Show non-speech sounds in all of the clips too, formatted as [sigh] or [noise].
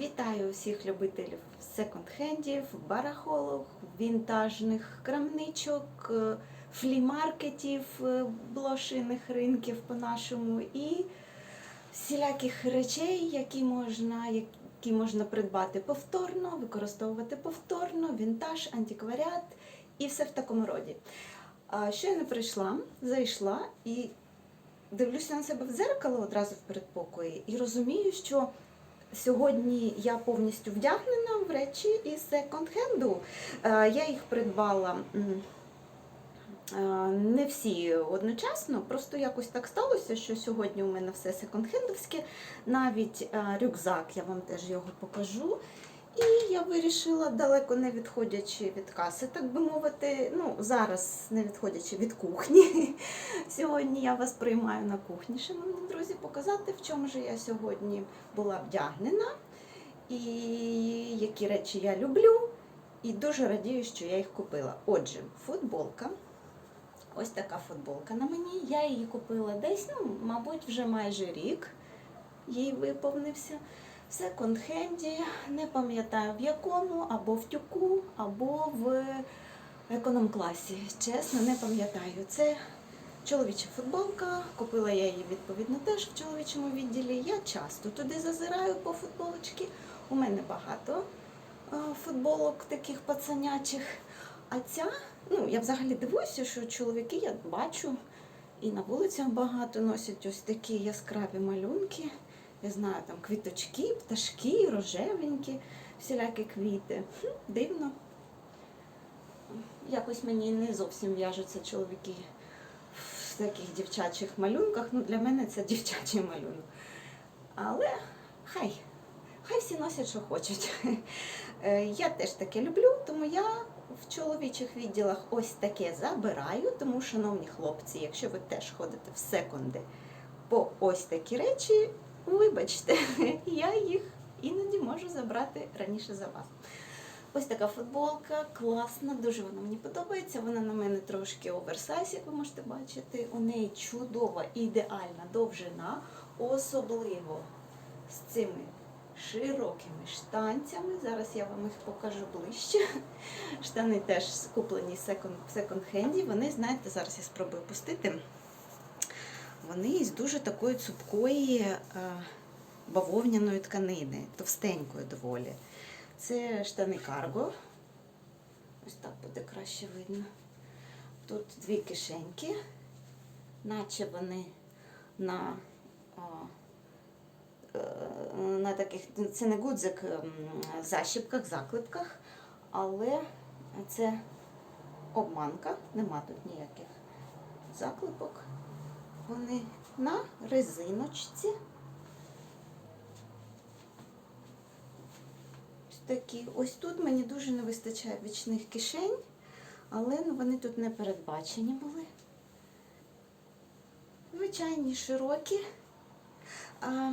Вітаю всіх любителів секонд-хендів, барахолок, вінтажних крамничок, е, флі-маркетів, е, блошиних ринків по-нашому і всіляких речей, які можна, які можна придбати повторно, використовувати повторно, вінтаж, антикваріат і все в такому роді. А щойно прийшла, зайшла і дивлюся на себе в дзеркало одразу в передпокої і розумію, що сьогодні я повністю вдягнена в речі із секонд-хенду. Е, Я їх придбала е, не всі одночасно, просто якось так сталося, що сьогодні у мене все секонд-хендовське, навіть е, рюкзак, я вам теж його покажу. І я вирішила, далеко не відходячи від каси, так би мовити, ну зараз не відходячи від кухні. [laughs] Сьогодні я вас приймаю на кухні, шановні друзі, показати, в чому же я сьогодні була вдягнена і які речі я люблю. І дуже радію, що я їх купила. Отже, футболка. Ось така футболка на мені. Я її купила десь, ну, мабуть, вже майже рік їй виповнився. В секонд-хенді, не пам'ятаю в якому, або в тюку, або в економ-класі. Чесно, не пам'ятаю. Це чоловіча футболка. Купила я її відповідно теж в чоловічому відділі. Я часто туди зазираю по футболочки. У мене багато футболок таких пацанячих. А ця, ну я взагалі дивуюся, що чоловіки я бачу і на вулицях багато носять ось такі яскраві малюнки. Я знаю, там квіточки, пташки, рожевенькі, всілякі квіти. Хм, дивно. Якось мені не зовсім в'яжуться чоловіки в таких дівчачих малюнках. Ну, для мене це дівчачий малюнок. Але хай, хай всі носять, що хочуть. Е, Я теж таке люблю, тому я в чоловічих відділах ось таке забираю. Тому, шановні хлопці, якщо ви теж ходите в секунди по ось такі речі, вибачте, [laughs] я їх іноді можу забрати раніше за вас. Ось така футболка, класна, дуже вона мені подобається. Вона на мене трошки оверсайз, як ви можете бачити. У неї чудова, ідеальна довжина, особливо з цими широкими штанцями. Зараз я вам їх покажу ближче. Штани теж куплені в секонд- в секонд-хенді. Вони, знаєте, зараз я спробую пустити. Вони із дуже такої цупкої е, бавовняної тканини, товстенької доволі. Це штани карго. Ось так буде краще видно. Тут дві кишеньки, наче вони на, е, на таких, це не гудзик, защіпках, заклепках, але це обманка, нема тут ніяких заклепок. Вони на резиночці. Ось такі. Ось тут мені дуже не вистачає бічних кишень, але ну, вони тут не передбачені були. Звичайні широкі. А,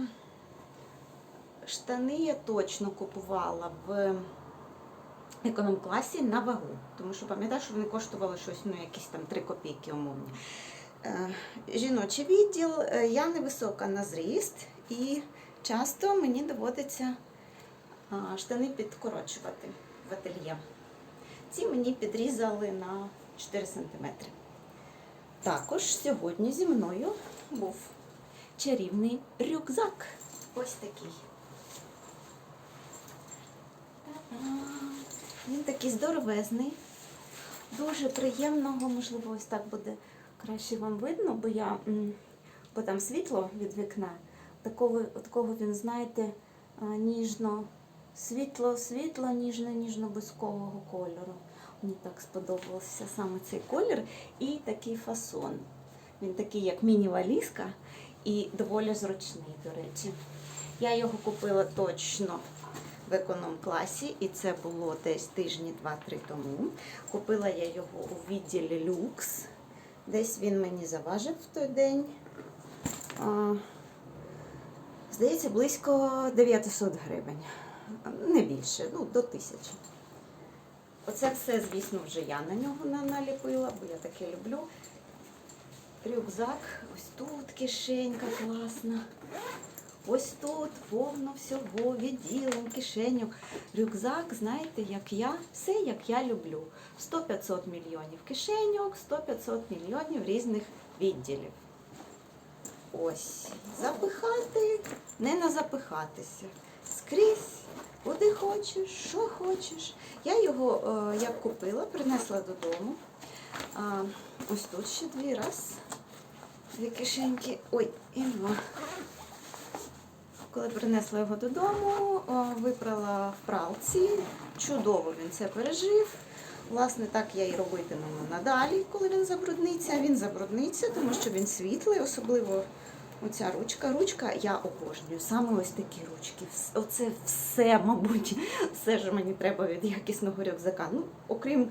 штани я точно купувала в економ-класі на вагу, тому що пам'ятаю, що вони коштували щось, ну, якісь там 3 копійки умовні. Е, Жіночий відділ, е, я невисока на зріст і часто мені доводиться штани підкорочувати в ательє. Ці мені підрізали на 4 см. Також сьогодні зі мною був чарівний рюкзак. Ось такий. Він такий здоровезний, дуже приємного, можливо, ось так буде краще вам видно, бо я, бо там світло від вікна. Такого, такого він, знаєте, ніжно, світло, світло, ніжно, ніжно-бузкового кольору. Мені так сподобався саме цей колір і такий фасон. Він такий, як міні-валізка, і доволі зручний, до речі. Я його купила точно в економ-класі, і це було десь тижні 2-3 тому. Купила я його у відділі люкс. Десь він мені заважив в той день. Здається, близько 900 гривень. Не більше, ну, до тисячі. Оце все, звісно, вже я на нього наліпила, бо я таке люблю. Рюкзак, ось тут кишенька класна. Ось тут повно всього, відділом, кишеньок. Рюкзак, знаєте, як я, все як я люблю. 100-500 мільйонів кишеньок, 100-500 мільйонів різних відділів. Ось, запихати, не назапихатися. Скрізь, куди хочеш, що хочеш. Я його е, як купила, принесла додому. А, ось тут ще дві раз. Дві кишеньки. Ой, і два. Коли принесла його додому, випрала в пралці. Чудово він це пережив. Власне, так я і робитиму надалі, коли він забрудниться. Він забрудниться, тому що він світлий, особливо оця ручка. Ручка я обожнюю. Саме ось такі ручки. Оце все, мабуть, [laughs] все ж мені треба від якісного рюкзака. Ну, окрім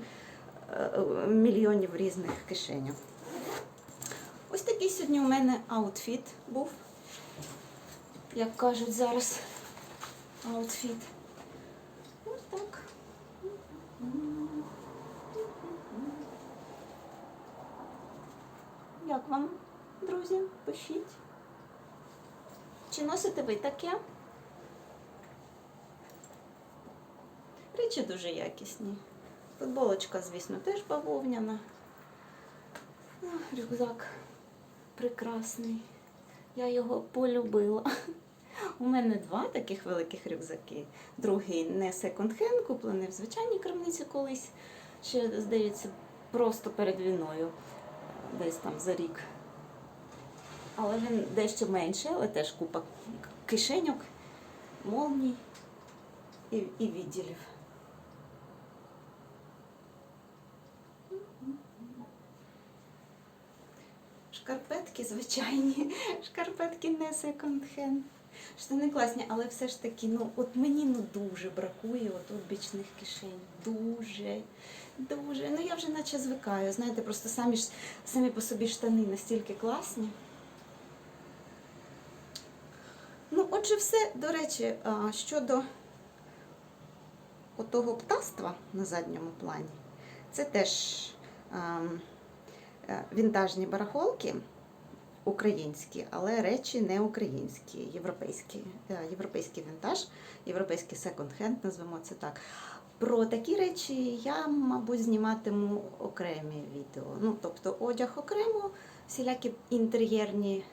е, мільйонів різних кишеньок. Ось такий сьогодні у мене аутфіт був. Як кажуть зараз аутфіт. Ось так. Як вам, друзі? Пишіть. Чи носите ви таке? Речі дуже якісні. Футболочка, звісно, теж бавовняна. Рюкзак прекрасний. Я його полюбила. У мене два таких великих рюкзаки. Другий не секонд-хенд, куплений в звичайній крамниці колись. Ще, здається, просто перед війною, десь там за рік. Але він дещо менший, але теж купа кишеньок, молній і, і відділів. Шкарпетки звичайні, [laughs] шкарпетки не секонд-хенд. Штани класні, але все ж таки, ну от мені ну дуже бракує отут бічних кишень. Дуже, дуже. Ну я вже наче звикаю. Знаєте, просто самі самі по собі штани настільки класні. Ну, отже, все, до речі, щодо отого птаства на задньому плані, це теж е, вінтажні барахолки українські, але речі не українські, європейські, е, європейський вінтаж, європейський секонд-хенд, назвемо це так. Про такі речі я, мабуть, зніматиму окремі відео. Ну, тобто одяг окремо, всілякі інтер'єрні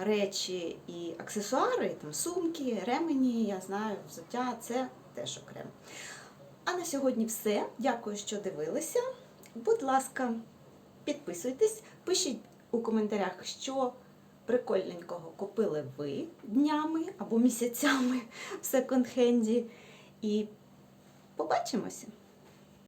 речі і аксесуари, там сумки, ремені, я знаю, взуття, це теж окремо. А на сьогодні все. Дякую, що дивилися. Будь ласка, підписуйтесь, пишіть у коментарях, що прикольненького купили ви днями або місяцями в секонд-хенді. І побачимося!